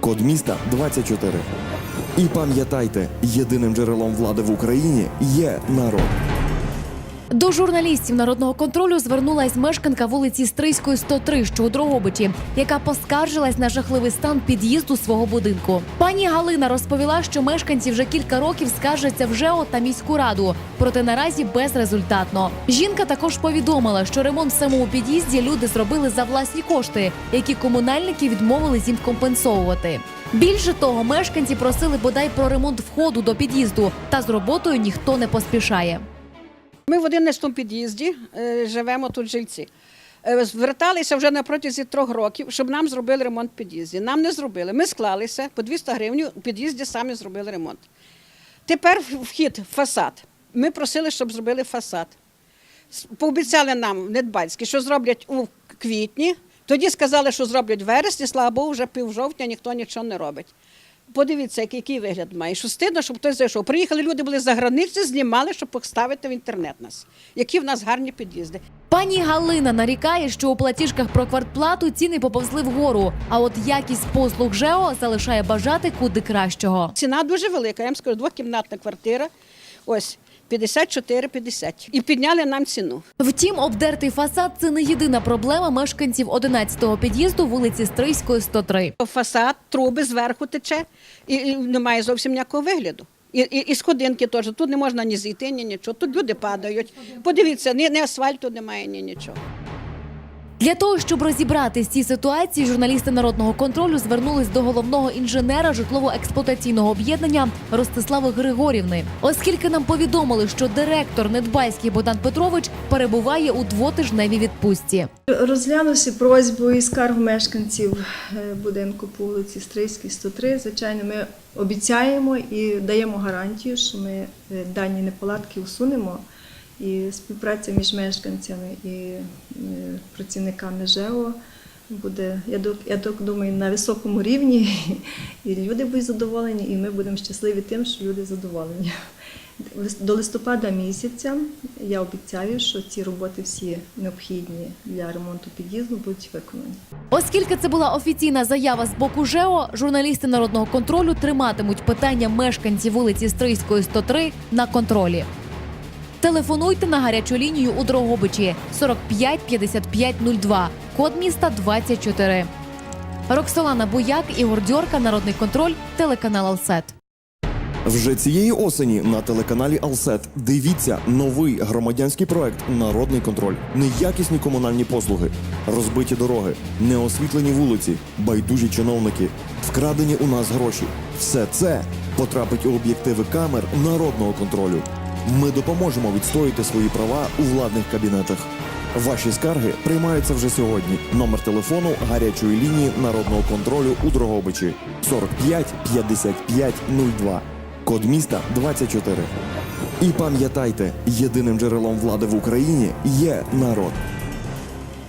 Код міста 24. І пам'ятайте, єдиним джерелом влади в Україні є народ. До журналістів народного контролю звернулась мешканка вулиці Стрийської, 103, що у Дрогобичі, яка поскаржилась на жахливий стан під'їзду свого будинку. Пані Галина розповіла, що мешканці вже кілька років скаржаться в ЖЕО та міську раду, проте наразі безрезультатно. Жінка також повідомила, що ремонт в самому під'їзді люди зробили за власні кошти, які комунальники відмовились їм компенсовувати. Більше того, мешканці просили бодай про ремонт входу до під'їзду, та з роботою ніхто не поспішає. Ми в 11 під'їзді е, живемо тут жильці. Е, Зверталися вже на протязі трьох років, щоб нам зробили ремонт в під'їзді. Нам не зробили. Ми склалися по 200 гривень у під'їзді самі зробили ремонт. Тепер вхід, фасад. Ми просили, щоб зробили фасад. Пообіцяли нам в Недбальській, що зроблять у квітні. Тоді сказали, що зроблять в вересні, слава Богу, вже пів жовтня ніхто нічого не робить. Подивіться, який, вигляд має. Що стидно, щоб хтось зайшов. Приїхали люди, були за границі, знімали, щоб поставити в інтернет нас. Які в нас гарні під'їзди. Пані Галина нарікає, що у платіжках про квартплату ціни поповзли вгору. А от якість послуг ЖЕО залишає бажати куди кращого. Ціна дуже велика. Я вам скажу, двокімнатна квартира. Ось 54-50. І підняли нам ціну. Втім, обдертий фасад це не єдина проблема мешканців 11-го під'їзду вулиці Стрийської, 103. Фасад, труби зверху тече, і, немає зовсім ніякого вигляду. І, і, і сходинки теж. Тут не можна ні зійти, ні нічого. Тут люди падають. Подивіться, ні, ні асфальту немає, ні нічого. Для того, щоб розібратись в цій ситуації, журналісти народного контролю звернулись до головного інженера житлово-експлуатаційного об'єднання Ростислави Григорівни, оскільки нам повідомили, що директор Недбайський Богдан Петрович перебуває у двотижневій відпустці. Розглянувши просьбу і скаргу мешканців е, будинку по вулиці Стрийській, 103, звичайно, ми обіцяємо і даємо гарантію, що ми е, дані неполадки усунемо. І співпраця між мешканцями і е, працівниками ЖЕО буде, я док- я так думаю, на високому рівні. І люди будуть задоволені, і ми будемо щасливі тим, що люди задоволені. До листопада місяця я обіцяю, що ці роботи всі необхідні для ремонту під'їзду будуть виконані. Оскільки це була офіційна заява з боку ЖЕО, журналісти народного контролю триматимуть питання мешканців вулиці Стрийської 103 на контролі. Телефонуйте на гарячу лінію у Дрогобичі 45 55 02, код міста 24. Роксолана Буяк, Ігор Дьорка, Народний контроль, телеканал Алсет. Вже цієї осені на телеканалі Алсет дивіться новий громадянський проект Народний контроль. Неякісні комунальні послуги, розбиті дороги, неосвітлені вулиці, байдужі чиновники, вкрадені у нас гроші. Все це потрапить у об'єктиви камер народного контролю. Ми допоможемо відстояти свої права у владних кабінетах. Ваші скарги приймаються вже сьогодні. Номер телефону гарячої лінії народного контролю у Дрогобичі 45 55 02. Код міста 24. І пам'ятайте, єдиним джерелом влади в Україні є народ.